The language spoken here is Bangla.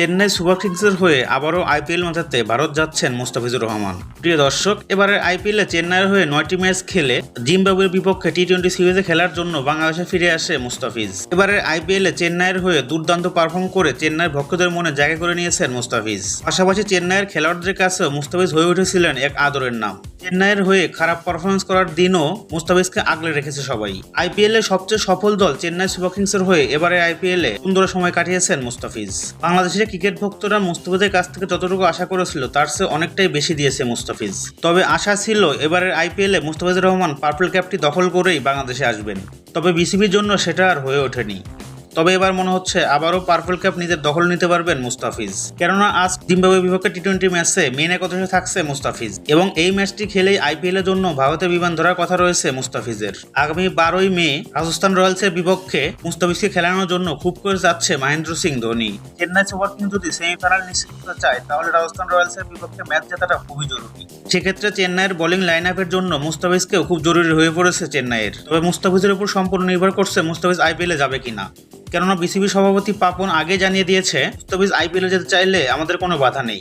চেন্নাই সুপার কিংসের হয়ে আবারও আইপিএল মাথাতে ভারত যাচ্ছেন মুস্তাফিজুর রহমান। প্রিয় দর্শক এবারে আইপিএলে চেন্নাইয়ের হয়ে নয়টি ম্যাচ খেলে জিম্বাবুয়ের বিপক্ষে টি টোয়েন্টি সিরিজে খেলার জন্য বাংলাদেশে ফিরে আসে মুস্তাফিজ। এবারে আইপিএলে চেন্নাইয়ের হয়ে দুর্দান্ত পারফর্ম করে চেন্নাইয়ের ভক্তদের মনে জায়গা করে নিয়েছেন মুস্তাফিজ। পাশাপাশি চেন্নাইয়ের খেলোয়াড়দের কাছেও মুস্তাফিজ হয়ে উঠেছিলেন এক আদরের নাম। চেন্নাইয়ের হয়ে খারাপ পারফরমেন্স করার দিনও মুস্তাফিজকে আগলে রেখেছে সবাই। আইপিএল এর সবচেয়ে সফল দল চেন্নাই সুপার কিংসের হয়ে এবারে আইপিএল এ সুন্দর সময় কাটিয়েছেন মুস্তাফিজ। বাংলাদেশের ক্রিকেট ভক্তরা মুস্তাফিজের কাছ থেকে যতটুকু আশা করেছিল, তার চেয়ে অনেকটাই বেশি দিয়েছে মুস্তাফিজ। তবে আশা ছিল এবারের আইপিএল এ মুস্তাফিজুর রহমান পার্পল ক্যাপটি দখল করেই বাংলাদেশে আসবেন। তবে বিসিবির জন্য সেটা আর হয়ে ওঠেনি। তবে এবার মনে হচ্ছে আবারও পার্পল ক্যাপ নিজের দখল নিতে পারবেন মুস্তাফিজ। কেননা আজ জিম্বাবুয়ে বিপক্ষে টি টোয়েন্টি ম্যাচে মেন একত্রে থাকছে মুস্তাফিজ। এবং এই ম্যাচটি খেলেই আইপিএল এর জন্য ভারতে বিমান ধরার কথা রয়েছে মুস্তাফিজের। আগামী বারোই মে রাজস্থান রয়্যালসের বিপক্ষে মুস্তাফিজকে খেলানোর জন্য খুব করে যাচ্ছে মহেন্দ্র সিং ধোনি। চেন্নাই সুপার কিংস যদি সেমিফাইনাল নিশ্চিত করতে চায়, তাহলে রাজস্থান রয়্যালসের বিপক্ষে ম্যাচ জেতাটা খুবই জরুরি। সেক্ষেত্রে চেন্নাইয়ের বোলিং লাইন আপের জন্য মুস্তাফিজকেও খুব জরুরি হয়ে পড়েছে চেন্নাইয়ের। তবে মুস্তাফিজের উপর সম্পূর্ণ নির্ভর করছে মুস্তাফিজ আইপিএলে যাবে কিনা। কেননা বিসিবি সভাপতি পাপন আগে জানিয়ে দিয়েছে মুস্তাফিজ আইপিএলে যেতে চাইলে আমাদের কোনো বাধা নেই।